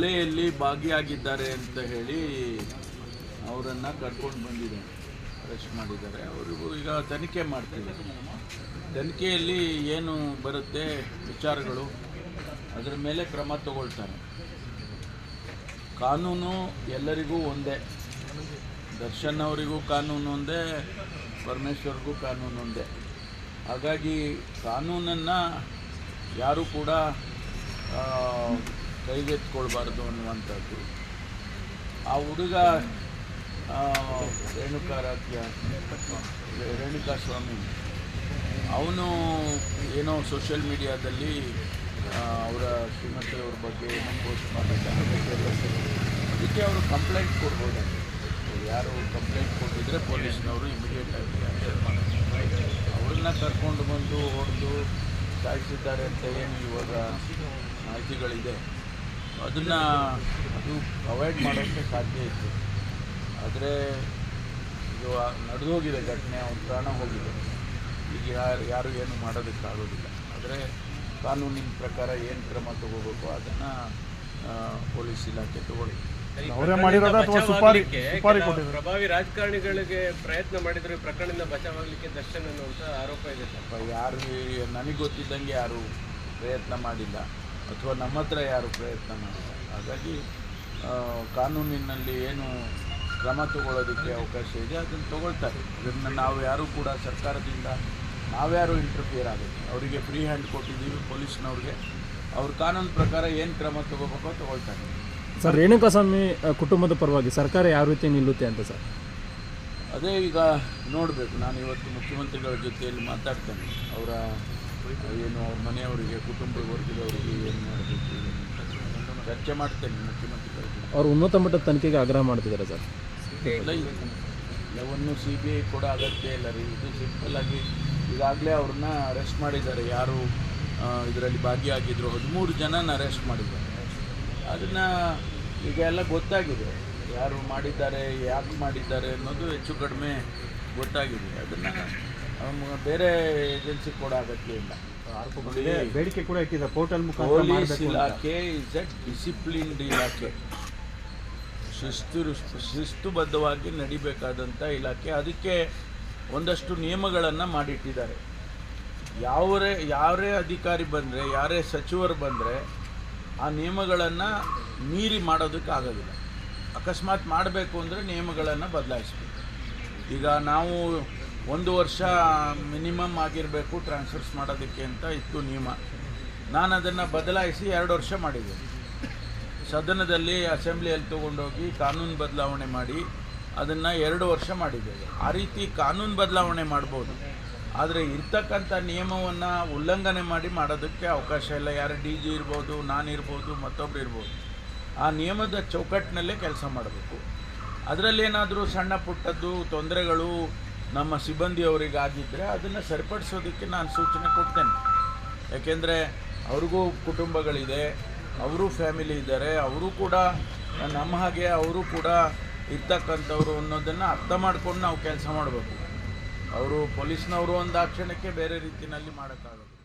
ಕೊಲೆಯಲ್ಲಿ ಭಾಗಿಯಾಗಿದ್ದಾರೆ ಅಂತ ಹೇಳಿ ಅವರನ್ನು ಕರ್ಕೊಂಡು ಬಂದಿದ್ದಾರೆ ಅರೆಸ್ಟ್ ಮಾಡಿದ್ದಾರೆ. ಅವರಿಗೂ ಈಗ ತನಿಖೆ ಮಾಡ್ತೀವಿ. ತನಿಖೆಯಲ್ಲಿ ಏನು ಬರುತ್ತೆ ವಿಚಾರಗಳು, ಅದರ ಮೇಲೆ ಕ್ರಮ ತಗೊಳ್ತಾರೆ ಕಾನೂನು ಎಲ್ಲರಿಗೂ ಒಂದೇ. ದರ್ಶನ್ ಅವರಿಗೂ ಕಾನೂನು ಒಂದೇ, ಪರಮೇಶ್ವರ್ಗೂ ಕಾನೂನು ಒಂದೇ. ಹಾಗಾಗಿ ಕಾನೂನನ್ನು ಯಾರೂ ಕೂಡ ಕೈಗೆತ್ಕೊಳ್ಬಾರ್ದು ಅನ್ನುವಂಥದ್ದು. ಆ ಹುಡುಗ ರೇಣುಕಾರಾಧ್ಯ ರೇಣುಕಾ ಸ್ವಾಮಿ, ಅವನು ಏನೋ ಸೋಷಿಯಲ್ ಮೀಡಿಯಾದಲ್ಲಿ ಅವರ ಶ್ರೀಮತಿಯವ್ರ ಬಗ್ಗೆ ಪೋಸ್ಟ್ ಮಾಡಿದ್ದಾರೆ ಅದಕ್ಕೆ ಅವರು ಕಂಪ್ಲೇಂಟ್ ಕೊಡ್ಬೋದು. ಯಾರು ಕಂಪ್ಲೇಂಟ್ ಕೊಟ್ಟಿದ್ರೆ ಪೊಲೀಸ್ನವರು ಇಮಿಡಿಯೇಟಾಗಿ ಆಗಿ ಮಾಡ್ತಾರೆ. ಅವ್ರನ್ನ ಕರ್ಕೊಂಡು ಬಂದು, ಹೊಡೆದು, ಸಾಯಿಸಿದ್ದಾರೆ ಅಂತ ಏನು ಇವಾಗ ಮಾಹಿತಿಗಳಿದೆ. ಅದನ್ನು ಅದು ಅವಾಯ್ಡ್ ಮಾಡೋಕ್ಕೆ ಸಾಧ್ಯ ಇತ್ತು. ಆದರೆ ಇದು ನಡೆದು ಹೋಗಿದೆ ಘಟನೆ ಅವ್ನ ಪ್ರಾಣ ಹೋಗಿದೆ. ಈಗ ಯಾರು ಯಾರು ಏನು ಮಾಡೋದಕ್ಕಾಗೋದಿಲ್ಲ. ಆದರೆ ಕಾನೂನಿನ ಪ್ರಕಾರ ಏನು ಕ್ರಮ ತಗೋಬೇಕು ಅದನ್ನು ಪೊಲೀಸ್ ಇಲಾಖೆ ತಗೊಳ್ಳಿ. ಅವರೇ ಮಾಡಿರೋದ ಅಥವಾ ಸುಪಾರಿ ಬಚಾವಾಗ್ಲಿಕ್ಕೆ ಕೊಟ್ಟಿದ್ರು ಪ್ರಭಾವಿ ರಾಜಕಾರಣಿಗಳಿಗೆ ಪ್ರಯತ್ನ ಮಾಡಿದ್ರೆ ಪ್ರಕರಣದಿಂದ ಬಚಾವಾಗಲಿಕ್ಕೆ ದರ್ಶನ ಅನ್ನುವಂಥ ಆರೋಪ ಇದೆ. ಯಾರು ನನಗೆ ಗೊತ್ತಿದ್ದಂಗೆ ಯಾರು ಪ್ರಯತ್ನ ಮಾಡಿಲ್ಲ. ಅಥವಾ ನಮ್ಮ ಹತ್ರ ಯಾರು ಪ್ರಯತ್ನ ಮಾಡಿಲ್ಲ ಹಾಗಾಗಿ ಕಾನೂನಿನಲ್ಲಿ ಏನು ಕ್ರಮ ತಗೊಳ್ಳೋದಕ್ಕೆ ಅವಕಾಶ ಇದೆ ಅದನ್ನು ತಗೊಳ್ತಾರೆ. ಇದನ್ನು ನಾವು ಯಾರೂ ಕೂಡ ಸರ್ಕಾರದಿಂದ ನಾವ್ಯಾರು ಇಂಟರ್ಫಿಯರ್ ಆಗುತ್ತೆ ಅವರಿಗೆ ಫ್ರೀ ಹ್ಯಾಂಡ್ ಕೊಟ್ಟಿದ್ದೀವಿ ಪೊಲೀಸ್ನವ್ರಿಗೆ. ಅವ್ರ ಕಾನೂನು ಪ್ರಕಾರ ಏನು ಕ್ರಮ ತಗೋಬೇಕೋ ತಗೊಳ್ತಾರೆ. ಸರ್ ರೇಣುಕಾಸ್ವಾಮಿ ಕುಟುಂಬದ ಪರವಾಗಿ ಸರ್ಕಾರ ಯಾವ ರೀತಿ ನಿಲ್ಲುತ್ತೆ ಅಂತ ಸರ್? ಅದೇ ಈಗ ನೋಡಬೇಕು. ನಾನು ಇವತ್ತು ಮುಖ್ಯಮಂತ್ರಿಗಳ ಜೊತೆಯಲ್ಲಿ ಮಾತಾಡ್ತೇನೆ. ಅವರ ಏನು ಅವ್ರ ಮನೆಯವರಿಗೆ ಕುಟುಂಬ ವರ್ಗದವರಿಗೆ ಏನು ಮಾಡಬೇಕು? ಚರ್ಚೆ ಮಾಡ್ತೇನೆ ಮುಖ್ಯಮಂತ್ರಿಗಳಿಗೆ ಅವರು ಉನ್ನತ ಮಟ್ಟದ ತನಿಖೆಗೆ ಆಗ್ರಹ ಮಾಡ್ತಿದ್ದಾರೆ ಸರ್. ಎಲ್ಲವನ್ನು ಸಿ ಬಿ ಐ ಕೂಡ ಅಗತ್ಯ ಇಲ್ಲ ರೀ. ಇದು ಸಿಂಪಲ್ ಆಗಿ ಈಗಾಗಲೇ ಅವ್ರನ್ನ ಅರೆಸ್ಟ್ ಮಾಡಿದ್ದಾರೆ. ಯಾರು ಇದರಲ್ಲಿ ಭಾಗಿಯಾಗಿದ್ರು. ಹದಿಮೂರು ಜನನ ಅರೆಸ್ಟ್ ಮಾಡಿದ್ದಾರೆ. ಅದನ್ನು ಈಗ ಎಲ್ಲ ಗೊತ್ತಾಗಿದೆ. ಯಾರು ಮಾಡಿದ್ದಾರೆ ಯಾಕೆ ಮಾಡಿದ್ದಾರೆ ಅನ್ನೋದು ಹೆಚ್ಚು ಕಡಿಮೆ ಗೊತ್ತಾಗಿದೆ. ಅದನ್ನು ಬೇರೆ ಏಜೆನ್ಸಿ ಕೂಡ ಅಗತ್ಯ ಇಲ್ಲ. ಬೇಡಿಕೆ ಕೂಡ ಇಟ್ಟಿದೆ. ಪೋರ್ಟಲ್ ಮುಖಾಂತರ ಪೊಲೀಸ್ ಇಲಾಖೆ ಇಸ್ ಎ ಡಿಸಿಪ್ಲಿನ್ಡ್ ಇಲಾಖೆ. ಶಿಸ್ತು ಶಿಸ್ತುಬದ್ಧವಾಗಿ ನಡಿಬೇಕಾದಂಥ ಇಲಾಖೆ. ಅದಕ್ಕೆ ಒಂದಷ್ಟು ನಿಯಮಗಳನ್ನು ಮಾಡಿಟ್ಟಿದ್ದಾರೆ. ಯಾವರೇ ಯಾರೇ ಅಧಿಕಾರಿ ಬಂದರೆ ಯಾರೇ ಸಚಿವರು ಬಂದರೆ ಆ ನಿಯಮಗಳನ್ನು ಮೀರಿ ಮಾಡೋದಕ್ಕೆ ಆಗೋದಿಲ್ಲ. ಅಕಸ್ಮಾತ್ ಮಾಡಬೇಕು ಅಂದರೆ ನಿಯಮಗಳನ್ನು ಬದಲಾಯಿಸ್ಬೇಕು. ಈಗ ನಾವು ಒಂದು ವರ್ಷ ಮಿನಿಮಮ್ ಆಗಿರಬೇಕು ಟ್ರಾನ್ಸ್ಫರ್ಸ್ ಮಾಡೋದಕ್ಕೆ ಅಂತ ಇತ್ತು ನಿಯಮ. ನಾನು ಅದನ್ನು ಬದಲಾಯಿಸಿ ಎರಡು ವರ್ಷ ಮಾಡಿದೆ. ಸದನದಲ್ಲಿ ಅಸೆಂಬ್ಲಿಯಲ್ಲಿ ತೊಗೊಂಡೋಗಿ ಕಾನೂನು ಬದಲಾವಣೆ ಮಾಡಿ ಅದನ್ನು ಎರಡು ವರ್ಷ ಮಾಡಿದ್ದೇವೆ ಆ ರೀತಿ ಕಾನೂನು ಬದಲಾವಣೆ ಮಾಡ್ಬೋದು. ಆದರೆ ಇರ್ತಕ್ಕಂಥ ನಿಯಮವನ್ನು ಉಲ್ಲಂಘನೆ ಮಾಡಿ ಮಾಡೋದಕ್ಕೆ ಅವಕಾಶ ಇಲ್ಲ. ಯಾರು ಡಿ ಜಿ ಇರ್ಬೋದು, ನಾನು ಇರ್ಬೋದು, ಮತ್ತೊಬ್ರು ಇರ್ಬೋದು. ಆ ನಿಯಮದ ಚೌಕಟ್ಟಿನಲ್ಲೇ ಕೆಲಸ ಮಾಡಬೇಕು. ಅದರಲ್ಲೇನಾದರೂ ಸಣ್ಣ ಪುಟ್ಟದ್ದು ತೊಂದರೆಗಳು ನಮ್ಮ ಸಿಬ್ಬಂದಿಯವರಿಗಾಗಿದ್ದರೆ ಅದನ್ನು ಸರಿಪಡಿಸೋದಕ್ಕೆ ನಾನು ಸೂಚನೆ ಕೊಡ್ತೇನೆ. ಯಾಕೆಂದರೆ ಅವ್ರಿಗೂ ಕುಟುಂಬಗಳಿದೆ, ಅವರು ಫ್ಯಾಮಿಲಿ ಇದ್ದಾರೆ, ಅವರು ಕೂಡ ನಮ್ಮ ಹಾಗೆ ಅವರು ಕೂಡ ಇರ್ತಕ್ಕಂಥವ್ರು ಅನ್ನೋದನ್ನು ಅರ್ಥ ಮಾಡ್ಕೊಂಡು ನಾವು ಕೆಲಸ ಮಾಡಬೇಕು. ಅವರು ಪೊಲೀಸ್ನವರು ಒಂದು ಕ್ಷಣಕ್ಕೆ ಬೇರೆ ರೀತಿಯಲ್ಲಿ ಮಾಡೋಕ್ಕಾಗೋದು